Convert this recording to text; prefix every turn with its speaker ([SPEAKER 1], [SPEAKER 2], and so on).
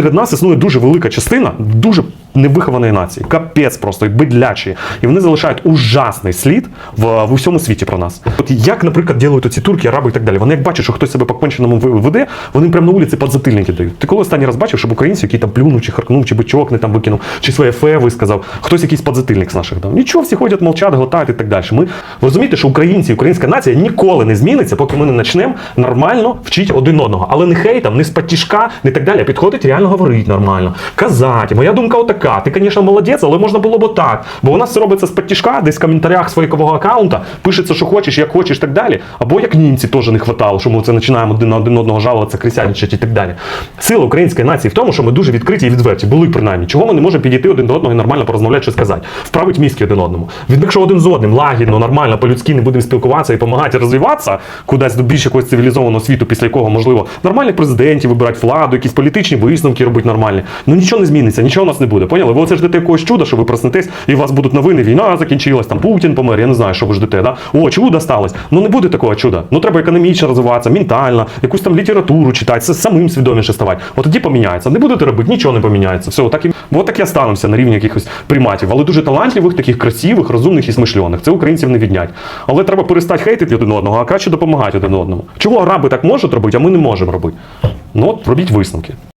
[SPEAKER 1] серед нас існує дуже велика частина, дуже невихованої нації, капець просто і бидлячі. І вони залишають ужасний слід в, в усьому світі про нас. От як, наприклад, ділають оці турки, араби і так далі. Вони як бачать, що хтось себе по конченому веде, вони прямо на вулиці підзатильники дають. Ти коли останній раз бачив, щоб українці, який там плюнув, чи харкнув, чи бичок не там викинув, чи своє фе висказав, хтось якийсь подзатильник з наших дав. Нічого, всі ходять, мовчать, глотають і так далі. Ми розумієте, що українці, українська нація ніколи не зміниться, поки ми не почнемо нормально вчити один одного. Але не хейтом, не з патішка, не так далі. Підходить реально говорити нормально. Казати, моя думка отака. Ти, звісно, молодець, але можна було б отак. Бо у нас це робиться з патішка, десь в коментарях своєкового аккаунта, пишеться, що хочеш, як хочеш, так далі. Або як німці теж не хватало, що ми це починаємо один на один одного жалуватися, крисяничати і так далі. Сила української нації в тому, що ми дуже відкриті і відверті, були принаймні. Чого ми не можемо підійти один до одного і нормально порозмовляти чи сказати? Вправить мізки один одному. Якщо один з одним лагідно, нормально, по-людськи не будемо спілкуватися і допомагати розвиватися кудись до більш якогось цивілізованого світу, після якого можливо нормальних президентів вибирати владу, якісь політичні висновки робити нормальні. Ну нічого не зміниться, нічого у нас не буде. Поняли? Ви оце ждете якогось чуда, що ви проснетесь, і у вас будуть новини, війна закінчилась, там Путін помер, я не знаю, що ви ждете. Да? О, чудо сталося. Ну не буде такого чуда. Ну треба економічно розвиватися, ментально, якусь там літературу читати, самим свідоміше ставати. От тоді поміняється. Не будете робити, нічого не поміняється. Все, отак і от так і останемося на рівні якихось приматів. Але дуже талантливих, таких красивих, розумних і смишлених. Це українців не віднять. Але треба перестати хейтити один одного, а краще допомагати один одному. Чого араби так можуть робити, а ми не можемо робити? Ну от робіть висновки.